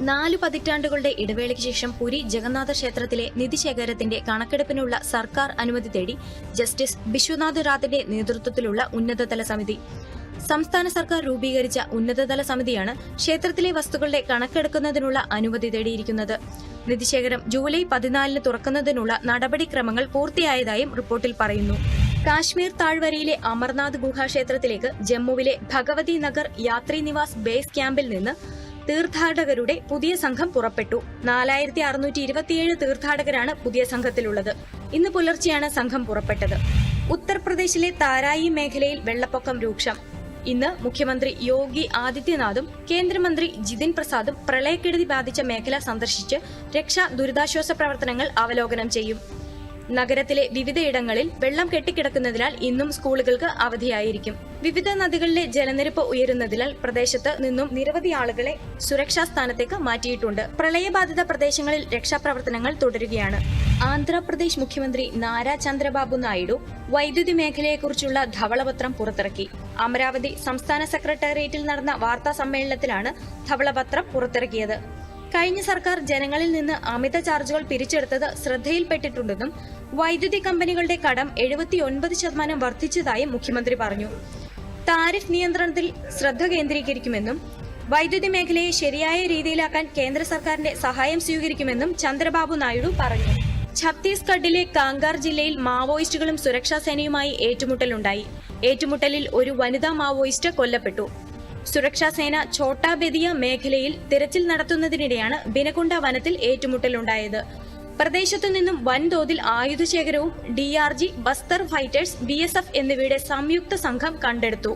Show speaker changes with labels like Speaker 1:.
Speaker 1: നാലു പതിറ്റാണ്ടുകളുടെ ഇടവേളയ്ക്ക് ശേഷം പുരി ജഗന്നാഥ ക്ഷേത്രത്തിലെ നിധിശേഖരത്തിന്റെ കണക്കെടുപ്പിനുള്ള സർക്കാർ അനുമതി തേടി ജസ്റ്റിസ് ബിശ്വനാഥ് റാത്തിന്റെ നേതൃത്വത്തിലുള്ള ഉന്നതതല സമിതി. സംസ്ഥാന സർക്കാർ രൂപീകരിച്ച ഉന്നതതല സമിതിയാണ് ക്ഷേത്രത്തിലെ വസ്തുക്കളുടെ കണക്കെടുക്കുന്നതിനുള്ള അനുമതി തേടിയിരിക്കുന്നത്. നിധിശേഖരം ജൂലൈ പതിനാലിന് തുറക്കുന്നതിനുള്ള നടപടിക്രമങ്ങൾ പൂർത്തിയായതായും റിപ്പോർട്ടിൽ പറയുന്നു. കാശ്മീർ താഴ്വരയിലെ അമർനാഥ് ഗുഹാക്ഷേത്രത്തിലേക്ക് ജമ്മുവിലെ ഭഗവതി നഗർ യാത്രി നിവാസ് ബേസ് ക്യാമ്പിൽ നിന്ന് തീർത്ഥാടകരുടെ പുതിയ സംഘം പുറപ്പെട്ടു. നാലായിരത്തി അറുന്നൂറ്റി ഇരുപത്തിയേഴ് തീർത്ഥാടകരാണ് പുതിയ സംഘത്തിലുള്ളത്. ഇന്ന് പുലർച്ചെയാണ് സംഘം പുറപ്പെട്ടത്. ഉത്തർപ്രദേശിലെ താരായി മേഖലയിൽ വെള്ളപ്പൊക്കം രൂക്ഷം. ഇന്ന് മുഖ്യമന്ത്രി യോഗി ആദിത്യനാഥും കേന്ദ്രമന്ത്രി ജിതിൻ പ്രസാദും പ്രളയക്കെടുതി ബാധിച്ച മേഖല സന്ദർശിച്ച് രക്ഷാ ദുരിതാശ്വാസ പ്രവർത്തനങ്ങൾ അവലോകനം ചെയ്യും. നഗരത്തിലെ വിവിധയിടങ്ങളിൽ വെള്ളം കെട്ടിക്കിടക്കുന്നതിനാൽ ഇന്നും സ്കൂളുകൾക്ക് അവധിയായിരിക്കും. വിവിധ നദികളിലെ ജലനിരപ്പ് ഉയരുന്നതിനാൽ പ്രദേശത്ത് നിന്നും നിരവധി ആളുകളെ സുരക്ഷാ സ്ഥാനത്തേക്ക് മാറ്റിയിട്ടുണ്ട്. പ്രളയബാധിത പ്രദേശങ്ങളിൽ രക്ഷാപ്രവർത്തനങ്ങൾ തുടരുകയാണ്. ആന്ധ്രാപ്രദേശ് മുഖ്യമന്ത്രി നാരാ ചന്ദ്രബാബു നായിഡു വൈദ്യുതി മേഖലയെക്കുറിച്ചുള്ള ധവളപത്രം പുറത്തിറക്കി. അമരാവതി സംസ്ഥാന സെക്രട്ടേറിയറ്റിൽ നടന്ന വാർത്താ സമ്മേളനത്തിലാണ് ധവളപത്രം പുറത്തിറക്കിയത്. കഴിഞ്ഞ സർക്കാർ ജനങ്ങളിൽ നിന്ന് അമിത ചാർജുകൾ പിരിച്ചെടുത്തത് ശ്രദ്ധയിൽപ്പെട്ടിട്ടുണ്ടെന്നും വൈദ്യുതി കമ്പനികളുടെ കടം എഴുപത്തിയൊൻപത് ശതമാനം വർദ്ധിച്ചതായും മുഖ്യമന്ത്രി പറഞ്ഞു. താരിഫ് നിയന്ത്രണത്തിൽ ശ്രദ്ധ കേന്ദ്രീകരിക്കുമെന്നും വൈദ്യുതി മേഖലയെ ശരിയായ രീതിയിലാക്കാൻ കേന്ദ്ര സർക്കാരിന്റെ സഹായം സ്വീകരിക്കുമെന്നും ചന്ദ്രബാബു നായിഡു പറഞ്ഞു. ഛത്തീസ്ഗഡിലെ കാങ്കാർ ജില്ലയിൽ മാവോയിസ്റ്റുകളും സുരക്ഷാ സേനയുമായി ഏറ്റുമുട്ടലുണ്ടായി. ഏറ്റുമുട്ടലിൽ ഒരു വനിതാ മാവോയിസ്റ്റ് കൊല്ലപ്പെട്ടു. സുരക്ഷാ സേന ഛോട്ടാ ബെദിയ മേഖലയിൽ തിരച്ചിൽ നടത്തുന്നതിനിടെയാണ് ബിനകുണ്ട വനത്തിൽ ഏറ്റുമുട്ടലുണ്ടായത്. പ്രദേശത്തു നിന്നും വൻതോതിൽ ആയുധശേഖരവും D R G Bastar fighters B S F എന്നിവയുടെ സംയുക്ത സംഘം കണ്ടെടുത്തു.